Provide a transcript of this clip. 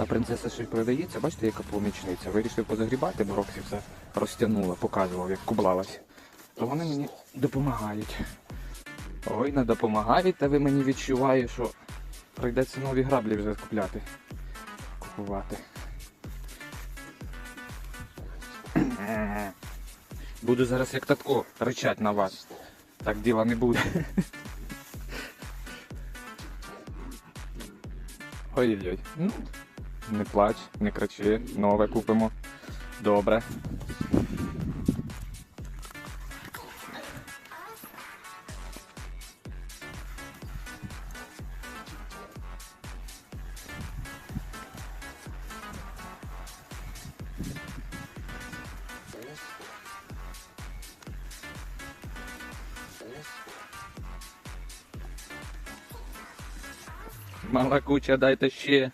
Та принцеса ще й продається, бачите, яка помічниця. Вирішив позагрібати, бо Роксі все розтягнула, показував, як кублалась. То вони мені допомагають. Ой, не допомагають, та ви мені відчуваю, що прийдеться нові граблі вже купляти. Купувати. Буду зараз як татко ричать на вас. Так діла не буде. Ой-ой-ой. Ну, не плач, не кричи, нове купимо. Добре. Мала куча, дайте ще.